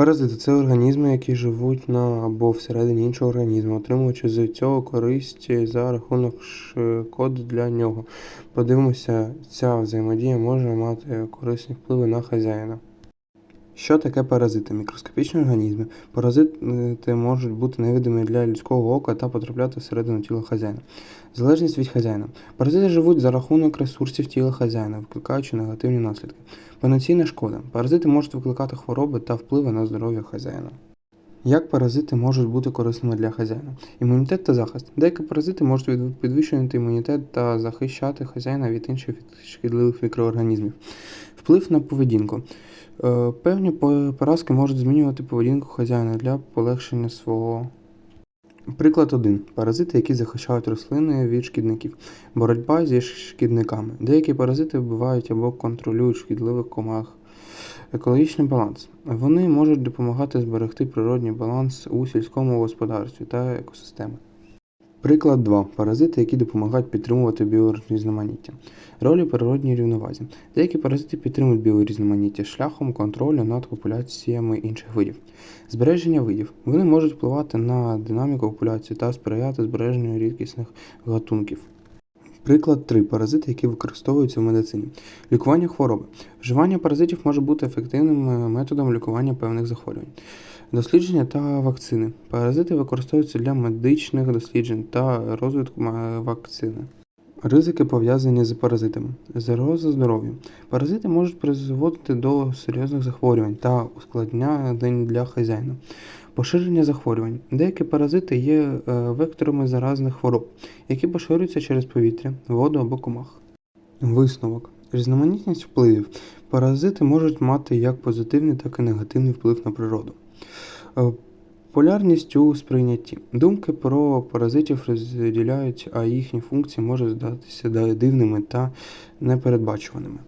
Паразити це організми, які живуть на або всередині іншого організму, отримуючи з цього користь за рахунок шкоди для нього. Подивимося, ця взаємодія може мати корисні впливи на хазяїна. Що таке паразити? Мікроскопічні організми. Паразити можуть бути невидимі для людського ока та потрапляти всередину тіла хазяїна. Залежність від хазяїна. Паразити живуть за рахунок ресурсів тіла хазяїна, викликаючи негативні наслідки. Потенційна шкода. Паразити можуть викликати хвороби та впливи на здоров'я хазяїна. Як паразити можуть бути корисними для хазяїна? Імунітет та захист. Деякі паразити можуть підвищувати імунітет та захищати хазяїна від інших шкідливих мікроорганізмів. Вплив на поведінку. Е, Певні поразки можуть змінювати поведінку хазяїна для полегшення свого. Приклад 1. Паразити, які захищають рослини від шкідників. Боротьба зі шкідниками. Деякі паразити вбивають або контролюють шкідливих комах. Екологічний баланс. Вони можуть допомагати зберегти природній баланс у сільському господарстві та екосистеми. Приклад 2. Паразити, які допомагають підтримувати біорізноманіття. Ролі природній рівновазі. Деякі паразити підтримують біорізноманіття шляхом контролю над популяціями інших видів. Збереження видів. Вони можуть впливати на динаміку популяції та сприяти збереженню рідкісних гатунків. Приклад 3. Паразити, які використовуються в медицині. Лікування хвороби. Вживання паразитів може бути ефективним е, методом лікування певних захворювань. Дослідження та вакцини. Паразити використовуються для медичних досліджень та розвитку вакцини. Ризики пов'язані з паразитами. Загроза здоров'ю. Паразити можуть призводити до серйозних захворювань та ускладнень для хазяїна. Поширення захворювань. Деякі паразити є е, векторами заразних хвороб, які поширюються через повітря, воду або комах. Висновок. Різноманітність впливів. Паразити можуть мати як позитивний, так і негативний вплив на природу. Полярність у сприйнятті. Думки про паразитів розділяють, а їхні функції можуть здатися да- дивними та непередбачуваними.